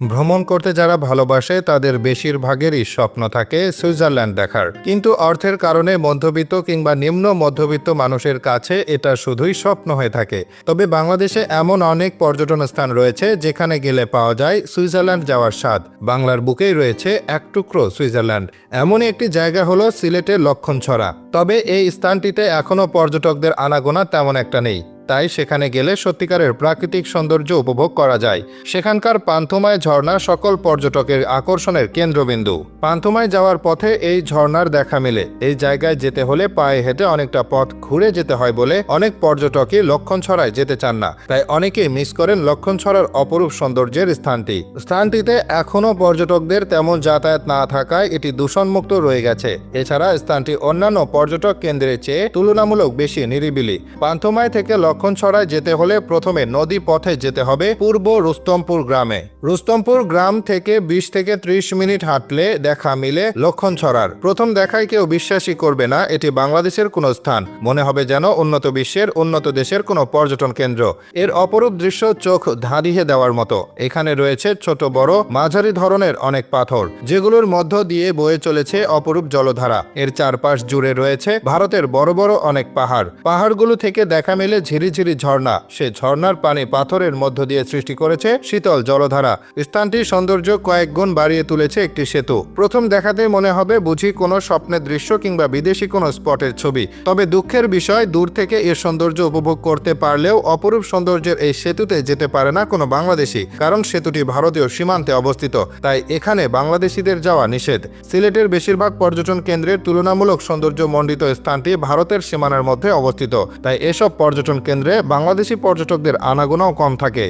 ভ্রমণ করতে যারা ভালোবাসে, তাদের বেশিরভাগেরই স্বপ্ন থাকে সুইজারল্যান্ড দেখার। কিন্তু অর্থের কারণে মধ্যবিত্ত কিংবা নিম্ন মধ্যবিত্ত মানুষের কাছে এটা শুধুই স্বপ্ন হয়ে থাকে। তবে বাংলাদেশে এমন অনেক পর্যটন স্থান রয়েছে, যেখানে গেলে পাওয়া যায় সুইজারল্যান্ড যাওয়ার স্বাদ। বাংলার বুকেই রয়েছে এক টুকরো সুইজারল্যান্ড। এমনই একটি জায়গা হলো সিলেটের লক্ষণছড়া। তবে এই স্থানটিতে এখনও পর্যটকদের আনাগোনা তেমন একটা নেই। তাই সেখানে গেলে সত্যিকারের প্রাকৃতিক সৌন্দর্য উপভোগ করা যায়। সেখানকার পান্থমায় ঝর্ণা সকল পর্যটকের আকর্ষণের কেন্দ্রবিন্দু। পান্থমায় যাওয়ার পথে এই ঝর্ণার দেখা মেলে। এই জায়গায় যেতে হলে পায়ে হেঁটে অনেকটা পথ ঘুরে যেতে হয় বলে অনেক পর্যটকই লক্ষণছড়ায় যেতে চান না। তাই অনেকেই মিস করেন লক্ষণছড়ার অপরূপ সৌন্দর্যের স্থানটি। স্থানটিতে এখনও পর্যটকদের তেমন যাতায়াত না থাকায় এটি দূষণমুক্ত রয়ে গেছে। এছাড়া স্থানটি অন্যান্য পর্যটক কেন্দ্রের চেয়ে তুলনামূলক বেশি নিরিবিলি। পান্থমায় থেকে লক্ষণছড়ায় যেতে হলে প্রথমে নদী পথে যেতে হবে পূর্ব রুস্তমপুর গ্রামে। রুস্তমপুর গ্রাম থেকে বিশ থেকে ত্রিশ মিনিট হাঁটলে দেখা মিলে লক্ষণছড়ার। প্রথম দেখায় কেউ বিশ্বাসই করবে না, এটি বাংলাদেশের কোনো স্থান। মনে হবে যেন উন্নত বিশ্বের উন্নত দেশের কোনো পর্যটন কেন্দ্র। এর অপরূপ দৃশ্য চোখ ধাঁধিয়ে দেওয়ার মতো। এখানে রয়েছে ছোট বড় মাঝারি ধরনের অনেক পাথর, যেগুলোর মধ্য দিয়ে বয়ে চলেছে অপরূপ জলধারা। এর চারপাশ জুড়ে রয়েছে ভারতের বড় বড় অনেক পাহাড়। পাহাড়গুলো থেকে দেখা মেলে ঝিরিঝিরি ঝর্ণা। সে ঝর্ণার পানি পাথরের মধ্য দিয়ে সৃষ্টি করেছে শীতল জলধারা। স্থানটির সৌন্দর্য কয়েক গুণ বাড়িয়ে তুলেছে একটি সেতু। প্রথম দেখাতে মনে হবে বুঝি কোনো স্বপ্নের দৃশ্য কিংবা বিদেশি কোনো স্পটের ছবি। তবে দুঃখের বিষয়, দূর থেকে এর সৌন্দর্য উপভোগ করতে পারলেও অপরূপ সৌন্দর্যের এই সেতুতে যেতে পারে না কোনো বাংলাদেশি, কারণ সেতুটি ভারতীয় সীমান্তে অবস্থিত। তাই এখানে বাংলাদেশিদের যাওয়া নিষেধ। সিলেটের বেশিরভাগ পর্যটন কেন্দ্রের তুলনামূলক সৌন্দর্য মণ্ডিত স্থানটি ভারতের সীমানার মধ্যে অবস্থিত। তাই এসব পর্যটন কেন্দ্রে বাংলাদেশি পর্যটকদের আনাগোনাও কম থাকে।